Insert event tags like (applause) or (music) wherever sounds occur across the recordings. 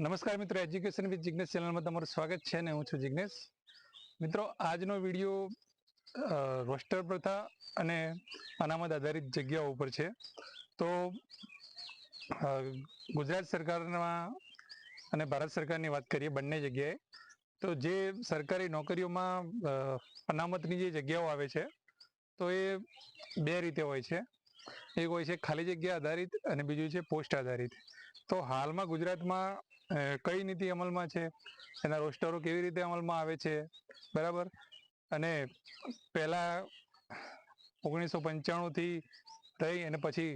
નમસ્કાર મિત્રો education with Jignesh ચેનલમાં તમારું સ્વાગત છે ને હું છું જિગ્નેશ મિત્રો, આજનો વીડિયો રોસ્ટર પ્રથા અને અનામત આધારિત જગ્યાઓ ઉપર છે. તો ગુજરાત સરકારના અને ભારત સરકારની વાત કરીએ બંને જગ્યાએ, તો જે સરકારી નોકરીઓમાં અનામતની જે જગ્યાઓ આવે છે, તો એ બે રીતે હોય છે. એક હોય છે ખાલી જગ્યા આધારિત અને બીજું છે પોસ્ટ આધારિત. તો હાલમાં ગુજરાતમાં કઈ નીતિ અમલમાં છે? એના રોસ્ટરો કેવી રીતે અમલમાં આવે છે? બરાબર? અને પહેલાં ઓગણીસો પંચાણુંથી થઈ અને પછી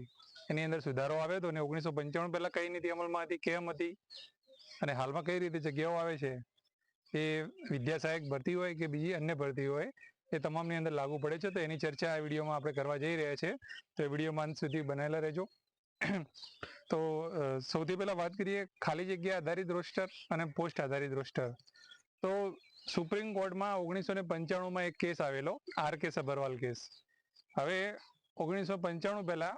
એની અંદર સુધારો આવ્યો હતો અને ઓગણીસો પંચાણું પહેલાં કઈ નીતિ અમલમાં હતી? કેમ હતી? અને હાલમાં કઈ રીતે જગ્યાઓ આવે છે? એ વિદ્યા સહાયક ભરતી હોય કે બીજી અન્ય ભરતી હોય, એ તમામની અંદર લાગુ પડે છે. તો એની ચર્ચા આ વિડીયોમાં આપણે કરવા જઈ રહ્યા છે. તો વિડીયોમાં અંત સુધી બનાવેલા રહેજો. (clears throat) તો સૌથી પહેલા વાત કરીએ ખાલી જગ્યા આધારિત રોસ્ટર અને પોસ્ટ આધારિત રોસ્ટર. તો, સુપ્રીમ કોર્ટમાં ઓગણીસો ને પંચાણુંમાં એક કેસ આવેલો, આર કે સબરવાલ કેસ. હવે, ઓગણીસો પંચાણું પહેલા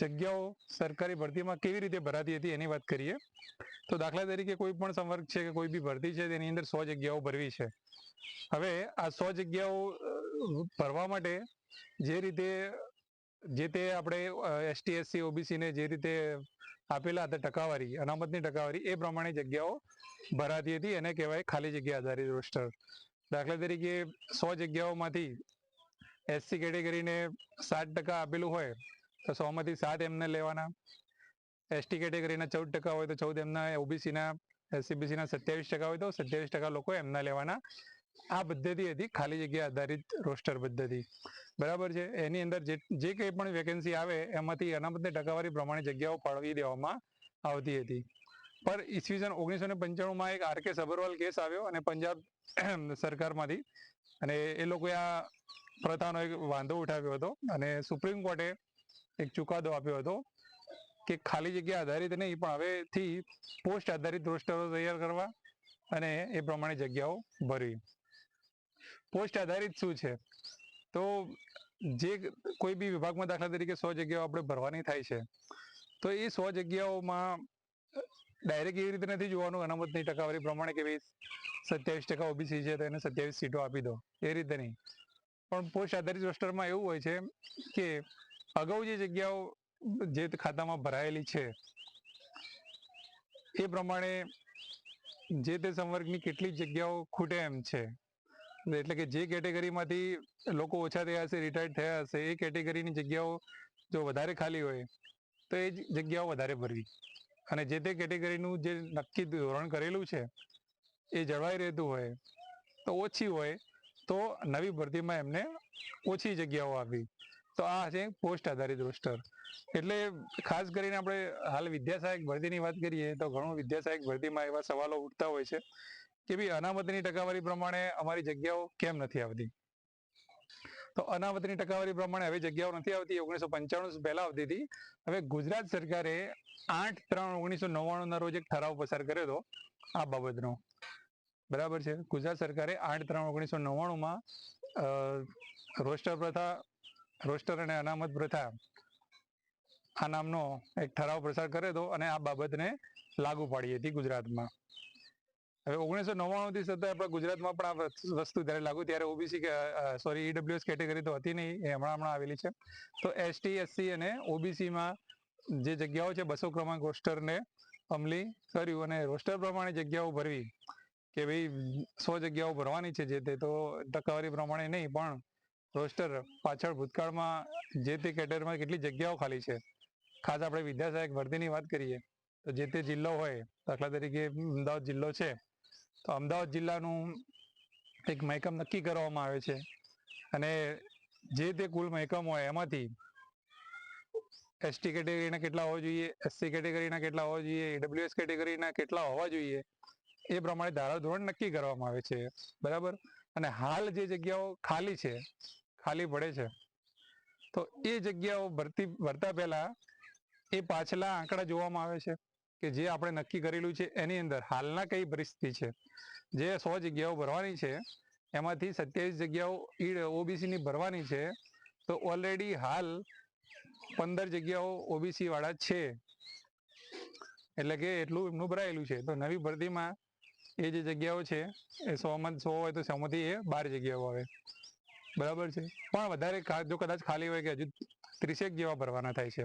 જગ્યાઓ સરકારી ભરતીમાં કેવી રીતે ભરાતી હતી એની વાત કરીએ. તો દાખલા તરીકે કોઈ પણ સંવર્ગ છે કે કોઈ બી ભરતી છે, તેની અંદર સો જગ્યાઓ ભરવી છે. હવે, આ સો જગ્યાઓ ભરવા માટે જે રીતે જે તે આપણે એસટી એસસી ઓબીસી ને જે રીતે આપેલા હતા ટકાવારી, અનામતની ટકાવારી, એ પ્રમાણે જગ્યાઓ ભરાતી હતી. એને કહેવાય ખાલી જગ્યા આધારિત રોસ્ટર. દાખલા તરીકે સો જગ્યાઓમાંથી એસસી કેટેગરીને સાત ટકા આપેલું હોય, તો સોમાંથી સાત એમને લેવાના. એસટી કેટેગરીના ચૌદ ટકા હોય તો ચૌદ એમના ઓબીસીના એસસીબીસીના સત્યાવીસ ટકા હોય તો સત્યાવીસ ટકા લોકો એમના લેવાના. આ પદ્ધતિ હતી, ખાલી જગ્યા આધારિત રોસ્ટર પદ્ધતિ બરાબર છે? એની અંદર જે કંઈ પણ વેકેન્સી આવે, એમાંથી અનામતની ટકાવારી પ્રમાણે જગ્યાઓ ફાળવી દેવામાં આવતી હતી. પર ઈસવીસન ઓગણીસો ને પંચાણુંમાં એક આર કે કેસ આવ્યો અને પંજાબ (coughs) સરકારમાંથી. અને એ લોકોએ આ પ્રથાનો એક વાંધો ઉઠાવ્યો હતો અને સુપ્રીમ કોર્ટે એક ચુકાદો આપ્યો હતો કે ખાલી જગ્યા આધારિત નહીં, પણ હવેથી પોસ્ટ આધારિત રોસ્ટરો તૈયાર કરવા અને એ પ્રમાણે જગ્યાઓ ભરવી. પોસ્ટ આધારિત શું છે? તો જે કોઈ બી વિભાગમાં દાખલા તરીકે સો જગ્યાઓ આપણે ભરવાની થાય છે, તો એ સો જગ્યાઓમાં ડાયરેક્ટ એવી રીતે નથી જોવાનું, અનામતની ટકાવારી પ્રમાણે કે ભાઈ સત્યાવીસ ટકા ઓબીસી છે તો એને સત્યાવીસ સીટો આપી દો, એ રીતે નહીં. પણ પોસ્ટ આધારિત રોસ્ટરમાં એવું હોય છે કે અગાઉ જે જગ્યાઓ જે ખાતામાં ભરાયેલી છે, એ પ્રમાણે જે તે સંવર્ગની કેટલી જગ્યાઓ ખૂટે એમ છે. એટલે કે જે કેટેગરીમાંથી લોકો ઓછા થયા હશે રિટાયર્ડ થયા હશે, એ કેટેગરીની જગ્યાઓ જો વધારે ખાલી હોય, તો એ જગ્યાઓ વધારે ભરવી. અને જે તે કેટેગરીનું જે નક્કી ધોરણ કરેલું છે, એ જળવાઈ રહેતું હોય, તો ઓછી હોય, તો નવી ભરતીમાં એમને ઓછી જગ્યાઓ આપવી. તો આ છે પોસ્ટ આધારિત રોસ્ટર. એટલે ખાસ કરીને આપણે હાલ વિદ્યા સહાયક ભરતીની વાત કરીએ, તો ઘણું વિદ્યા સહાયક ભરતીમાં એવા સવાલો ઉઠતા હોય છે કે ભાઈ અનામતની ટકાવારી પ્રમાણે અમારી જગ્યાઓ કેમ નથી આવતી? તો અનામતની ટકાવારી પ્રમાણે હવે જગ્યાઓ નથી આવતી, ઓગણીસો પંચાણું પહેલા આવતી હતી. હવે ગુજરાત સરકારે આઠ ત્રણ ઓગણીસો નવ્વાણું ના રોજ એક ઠરાવ પસાર કર્યો હતો આ બાબતનો. બરાબર છે? ગુજરાત સરકારે આઠ ત્રણ ઓગણીસો નવ્વાણું માં રોસ્ટર પ્રથા, રોસ્ટર અને અનામત પ્રથા આ નામનો એક ઠરાવ પસાર કર્યો હતો અને આ બાબતને લાગુ પાડી હતી ગુજરાતમાં. હવે ઓગણીસો નવ્વાણું થી સતત આપણા ગુજરાતમાં પણ આ વસ્તુ- જ્યારે લાગુ ત્યારે ઓબીસી સોરી, ઈડબ્લ્યુએસ કેટેગરી તો હતી નહીં, એ હમણાં હમણાં આવેલી છે. તો એસટી, એસસી અને ઓબીસીમાં જે જગ્યાઓ છે, બસો ક્રમાંક રોસ્ટરને અમલી કર્યું અને રોસ્ટર પ્રમાણે જગ્યાઓ ભરવી કે ભાઈ સો જગ્યાઓ ભરવાની છે જે તે, તો ટકાવારી પ્રમાણે નહીં, પણ રોસ્ટર પાછળ ભૂતકાળમાં જે તે કેટેગરીમાં કેટલી જગ્યાઓ ખાલી છે. ખાસ આપણે વિદ્યાસહાયક ભરતીની વાત કરીએ, તો જે તે જિલ્લો હોય, દાખલા તરીકે અમદાવાદ જિલ્લો છે તો અમદાવાદ જિલ્લાનું એક મહેકમ નક્કી કરવામાં આવે છે. અને જે તે કુલ મહેકમ હોય એમાંથી એસટી કેટેગરીના કેટલા હોવા જોઈએ એસસી કેટેગરીના કેટલા હોવા જોઈએ ઈડબ્લ્યુએસ કેટેગરીના કેટલા હોવા જોઈએ, એ પ્રમાણે ધારા ધોરણ નક્કી કરવામાં આવે છે. બરાબર? અને હાલ જે જગ્યાઓ ખાલી છે, ખાલી પડે છે, તો એ જગ્યાઓ ભરતી, ભરતા પહેલા એ પાછલા આંકડા જોવામાં આવે છે. કે જે આપણે નક્કી કરેલું છે એની અંદર હાલના કઈ પરિસ્થિતિ છે? જે સો જગ્યાઓ ભરવાની છે, એમાંથી સત્યાવીસ જગ્યાઓ ઈડ ઓબીસીની ભરવાની છે, તો ઓલરેડી હાલ પંદર જગ્યાઓ ઓબીસી વાળા છે. એટલે કે એટલું એમનું ભરાયેલું છે. તો નવી ભરતીમાં એ જે જગ્યાઓ છે, એ સોમાં સો હોય તો સોમાંથી એ બાર જગ્યાઓ આવે. બરાબર છે? પણ વધારે જો કદાચ ખાલી હોય કે હજુ ત્રીસેક જેવા ભરવાના થાય છે,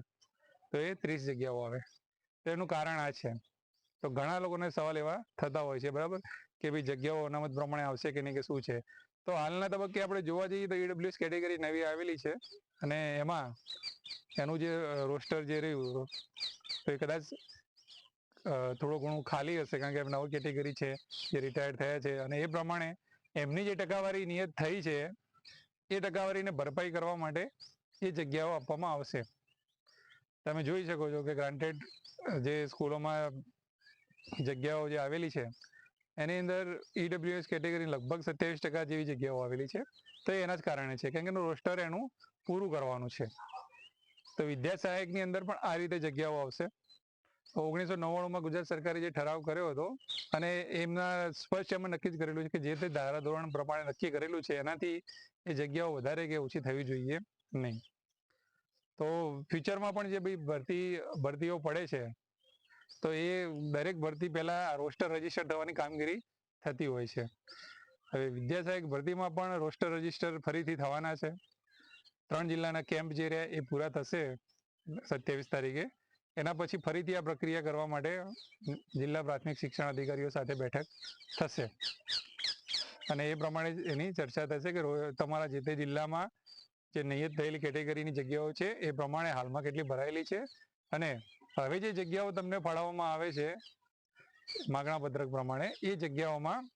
તો એ ત્રીસ જગ્યાઓ આવે. એનું કારણ આ છે. તો ઘણા લોકોને સવાલ એવા થતા હોય છે, બરાબર? કે ભાઈ જગ્યાઓ અનામત પ્રમાણે આવશે કે નહીં કે શું છે? તો હાલના તબક્કે આપણે જોવા જઈએ તો ઈડબ્લ્યુએસ કેટેગરી નવી આવેલી છે અને એમાં એનું જે રોસ્ટર જે રહ્યું, તો એ કદાચ થોડું ઘણું ખાલી હશે કારણ કે નવી કેટેગરી છે, જે રિટાયર્ડ થયા છે અને એ પ્રમાણે એમની જે ટકાવારી નિયત થઈ છે, એ ટકાવારીને ભરપાઈ કરવા માટે એ જગ્યાઓ આપવામાં આવશે. તમે જોઈ શકો છો કે ગ્રાન્ટેડ જે સ્કૂલોમાં જગ્યાઓ જે આવેલી છે, એની અંદર ઈડબ્લ્યુએસ કેટેગરી લગભગ સત્યાવીસ ટકા જેવી જગ્યાઓ આવેલી છે. તો એના જ કારણે છે, કારણ કે એનું રોસ્ટર એનું પૂરું કરવાનું છે. તો વિદ્યા સહાયકની અંદર પણ આ રીતે જગ્યાઓ આવશે. ઓગણીસો નવ્વાણુંમાં ગુજરાત સરકારે જે ઠરાવ કર્યો હતો, અને એમના સ્પષ્ટ એમાં નક્કી જ કરેલું છે કે જે તે ધારાધોરણ પ્રમાણે નક્કી કરેલું છે, એનાથી એ જગ્યાઓ વધારે કે ઓછી થવી જોઈએ નહીં. તો ફ્યુચરમાં પણ જે ભાઈ ભરતી, ભરતીઓ પડે છે, તો એ દરેક ભરતી પહેલા રોસ્ટર રજિસ્ટર થવાની કામગીરી થતી હોય છે. હવે વિદ્યા સહાયક ભરતીમાં પણ રોસ્ટર રજિસ્ટર ફરીથી થવાના છે. ત્રણ જિલ્લાના કેમ્પ જે રહ્યા એ પૂરા થશે સત્યાવીસ તારીખે. એના પછી ફરીથી આ પ્રક્રિયા કરવા માટે જિલ્લા પ્રાથમિક શિક્ષણ અધિકારીઓ સાથે બેઠક થશે. અને એ પ્રમાણે એની ચર્ચા થશે કે તમારા જે તે જિલ્લામાં જે નિયત થયેલી કેટેગરીની જગ્યાઓ છે, એ પ્રમાણે હાલમાં કેટલી ભરાયેલી છે અને હવે જે જગ્યાઓ તમને ફાળવવામાં આવે છે, માગણા પત્રક પ્રમાણે, એ જગ્યાઓમાં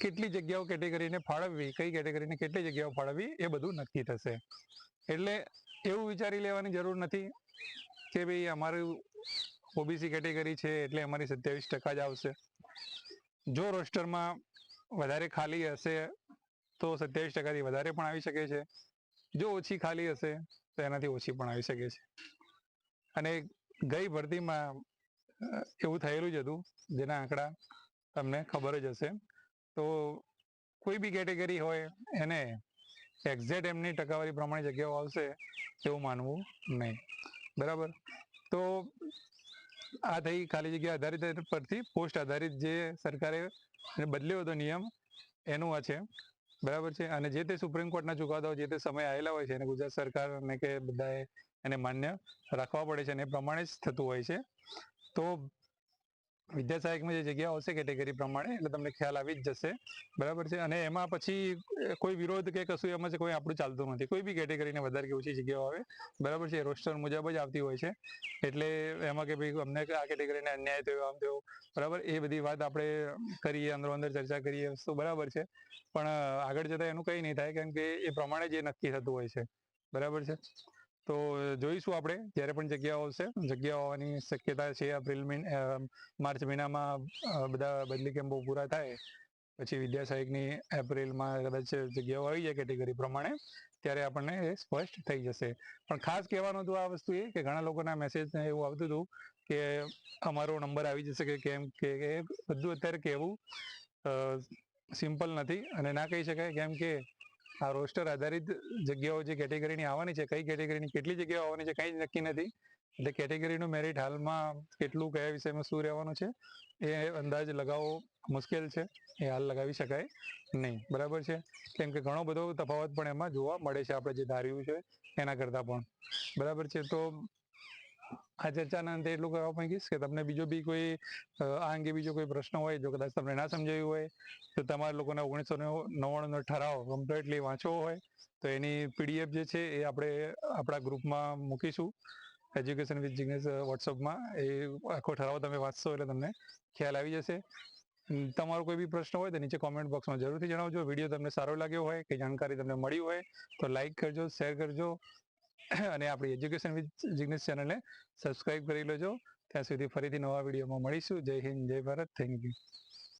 કેટલી જગ્યાઓ કેટેગરીને ફાળવવી, કઈ કેટેગરીને કેટલી જગ્યાઓ ફાળવવી, એ બધું નક્કી થશે. એટલે એવું વિચારી લેવાની જરૂર નથી કે ભાઈ અમારું ઓબીસી કેટેગરી છે એટલે અમારી સત્યાવીસ ટકા જ આવશે. જો રોસ્ટરમાં વધારે ખાલી હશે તો સત્યાવીસ ટકાથી વધારે પણ આવી શકે છે. જો ઓછી ખાલી હશે, તો એનાથી ઓછી પણ આવી શકે છે. અને ગઈ ભરતીમાં એવું થયેલું જ હતું, જેના આંકડા તમને ખબર જ હશે. તો કોઈ બી કેટેગરી હોય, એને એક્ઝેક્ટ એમની ટકાવારી પ્રમાણે જગ્યાઓ આવશે, એવું માનવું નહીં. બરાબર? તો આ થઈ ખાલી જગ્યા આધારિત પરથી પોસ્ટ આધારિત જે સરકારે બદલ્યો હતો નિયમ, એનું આ છે. બરાબર છે. અને જે તે સુપ્રીમ કોર્ટના ચુકાદાઓ, જે તે સમય આવેલા હોય છે અને ગુજરાત સરકાર અને કે બધાએ એને માન્ય રાખવા પડે છે અને એ પ્રમાણે જ થતું હોય છે. તો વિદ્યા સહાયકમાં જે જગ્યા આવશે કેટેગરી પ્રમાણે, એટલે તમને ખ્યાલ આવી જ જશે. બરાબર છે? અને એમાં પછી કોઈ વિરોધ કે કશું એમાં કોઈ આપણું ચાલતું નથી. કોઈ બી કેટેગરીને વધારે કે ઓછી જગ્યાઓ આવે. બરાબર છે? રોસ્ટર મુજબ જ આવતી હોય છે. એટલે એમાં કે ભાઈ અમને આ કેટેગરીને અન્યાય થયો, આમ થયો. બરાબર? એ બધી વાત આપણે કરીએ, અંદરો અંદર ચર્ચા કરીએ તો બરાબર છે? પણ આગળ જતાં એનું કંઈ નહીં થાય કેમ કે એ પ્રમાણે જ એ નક્કી થતું હોય છે. બરાબર છે? તો જોઈશું આપણે જ્યારે પણ જગ્યાઓ આવશે. જગ્યાઓ આવવાની શક્યતા છે એપ્રિલ માર્ચ મહિનામાં બધા બદલી કેમ્પો પૂરા થાય. પછી વિદ્યા સહાયકની એપ્રિલમાં કદાચ જગ્યાઓ આવી જાય કેટેગરી પ્રમાણે, ત્યારે આપણને એ સ્પષ્ટ થઈ જશે. પણ ખાસ કહેવાનું હતું આ વસ્તુ એ કે ઘણા લોકોના મેસેજ એવું આવતું હતું કે અમારો નંબર આવી જશે કે કેમ કે બધું અત્યારે કહેવું સિમ્પલ નથી અને ના કહી શકાય. કેમ કે આ રોસ્ટર આધારિત જગ્યાઓ જે કેટેગરીની આવવાની છે, કઈ કેટેગરીની, કેટલી જગ્યાઓ આવવાની છે, કંઈ જ નક્કી નથી. એટલે કેટેગરીનું મેરિટ હાલમાં કેટલું, કયા વિષયમાં શું રહેવાનું છે, એ અંદાજ લગાવવો મુશ્કેલ છે. એ હાલ લગાવી શકાય નહીં. બરાબર છે? કેમ કે ઘણો બધો તફાવત પણ એમાં જોવા મળે છે, આપણે જે ધાર્યું છે, એના કરતાં પણ. બરાબર છે? તો આ ચર્ચાના અંતે એટલું કહેવા માંગીશ કે તમને બીજો બી કોઈ આ અંગે બીજો કોઈ પ્રશ્ન હોય જો કદાચ તમને ના સમજાયું હોય, તો તમારા લોકોને ઓગણીસો નવ્વાણુંનો ઠરાવ કમ્પ્લીટલી વાંચવો હોય, તો એની પીડીએફ જે છે એ આપણે આપણા ગ્રુપમાં મૂકીશું. એજ્યુકેશન વિથ જિગ્નેસ વોટ્સઅપમાં એ આખો ઠરાવ તમે વાંચશો એટલે તમને ખ્યાલ આવી જશે. તમારો કોઈ બી પ્રશ્ન હોય તો નીચે કોમેન્ટ બોક્સમાં જરૂરથી જણાવજો. વીડિયો તમને સારો લાગ્યો હોય કે જાણકારી તમને મળી હોય તો લાઈક કરજો શેર કરજો. અને આપણી એજ્યુકેશન વિથ જિગ્નેશ ચેનલને સબસ્ક્રાઇબ કરી લેજો. ત્યાં સુધી ફરીથી નવા વિડીયોમાં મળીશું. જય હિન્દ, જય ભારત. Thank you